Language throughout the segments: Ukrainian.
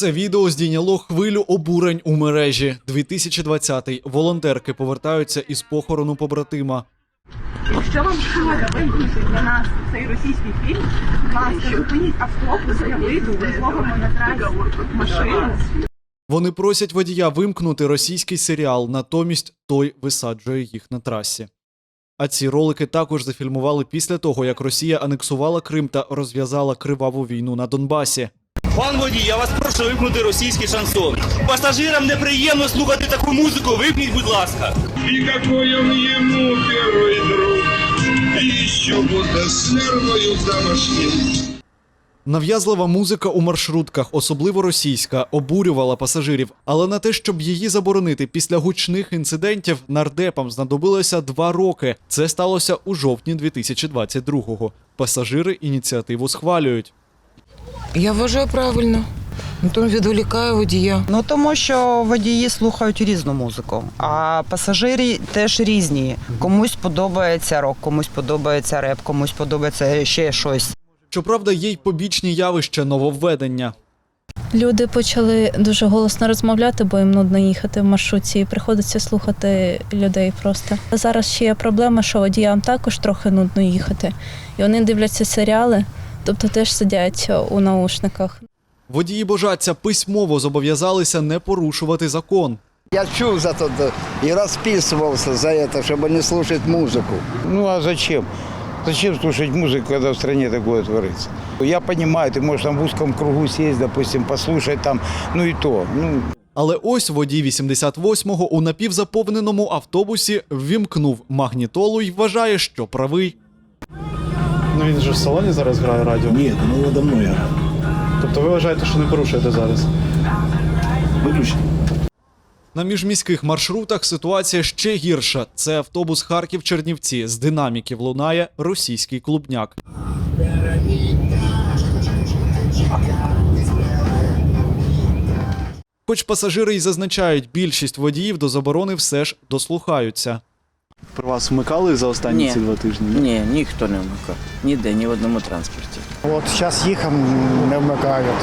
Це відео здійняло хвилю обурень у мережі. 2020-й. Волонтерки повертаються із похорону побратима. Якщо вам шкода вимкнути для нас цей російський фільм, будь ласка, зупиніть автобус, я вийду, ми зловимо на трасі машину. Вони просять водія вимкнути російський серіал, натомість той висаджує їх на трасі. А ці ролики також зафільмували після того, як Росія анексувала Крим та розв'язала криваву війну на Донбасі. Пан водій, я вас прошу вимкнути російський шансон. Пасажирам неприємно слухати таку музику. Вимкніть, будь ласка. И какой он ему первый друг, и еще будто с нервою домашним. Нав'язлива музика у маршрутках, особливо російська, обурювала пасажирів. Але на те, щоб її заборонити після гучних інцидентів, нардепам знадобилося два роки. Це сталося у жовтні 2022-го. Пасажири ініціативу схвалюють. Я вважаю правильно. Ну, то відволікає водія. Ну тому що водії слухають різну музику, а пасажири теж різні. Комусь подобається рок, комусь подобається реп, комусь подобається ще щось. Щоправда, є й побічні явища нововведення. Люди почали дуже голосно розмовляти, бо їм нудно їхати в маршрутці, і приходиться слухати людей просто. Зараз ще є проблема, що водіям також трохи нудно їхати, і вони дивляться серіали, тобто теж сидять у наушниках. Водії божаться письмово зобов'язалися не порушувати закон. Я чув за то да, и расписывался за это, чтобы не слушать музыку. Ну а зачем? Зачем слушать музыку, когда в стране такое творится? Я понимаю, ты можешь там в узком кругу сесть, допустим, послушать там, ну и то. Ну, Але ось водій 88-го у напівзаповненому автобусі ввімкнув магнітолу і вважає, що правий. Ну він же в салоні зараз грає радіо. Ні, ну надо мною грає. Тобто ви вважаєте, що не порушуєте зараз? Виключно. На міжміських маршрутах ситуація ще гірша. Це автобус Харків-Чернівці. З динаміків лунає російський клубняк. Хоч пасажири й зазначають, більшість водіїв до заборони все ж дослухаються. Про вас вмикали за останні Ні. ці два тижні? ні? Ні, ніхто не вмикав. Ніде, ні в одному транспорті. От зараз їхав, не вмикають.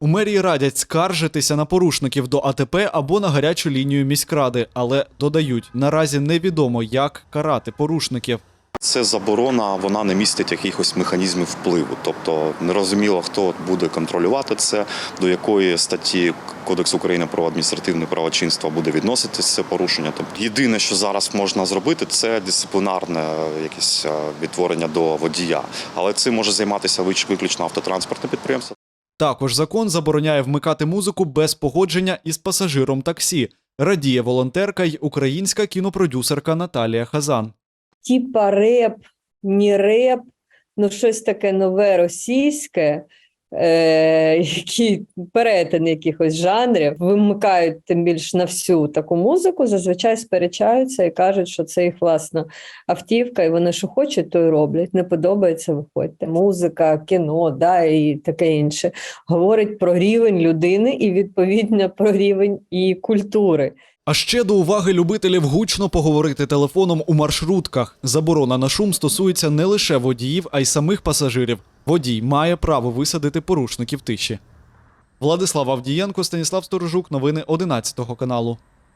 У мерії радять скаржитися на порушників до АТП або на гарячу лінію міськради, але додають, наразі невідомо, як карати порушників. Це заборона, вона не містить якихось механізмів впливу. Тобто нерозуміло, хто буде контролювати це, до якої статті Кодексу України про адміністративне правочинство буде відноситись це порушення. Тобто єдине, що зараз можна зробити, це дисциплінарне якесь е, відтворення до водія. Але цим може займатися виключно автотранспортне підприємство. Також закон забороняє вмикати музику без погодження із пасажиром таксі. Радіє волонтерка й українська кінопродюсерка Наталія Хазан. Типа реп, не реп, ну щось таке нове російське, е, які перетин якихось жанрів, вимикають тим більш на всю таку музику, зазвичай сперечаються і кажуть, що це їх власна автівка, і вони що хочуть, то й роблять. Не подобається, виходьте. Музика, кіно, да, і таке інше. Говорить про рівень людини і відповідно про рівень і культури. А ще до уваги любителів гучно поговорити телефоном у маршрутках. Заборона на шум стосується не лише водіїв, а й самих пасажирів. Водій має право висадити порушників тиші. Владислав Авдієнко, Станіслав Сторожук, новини 11 каналу.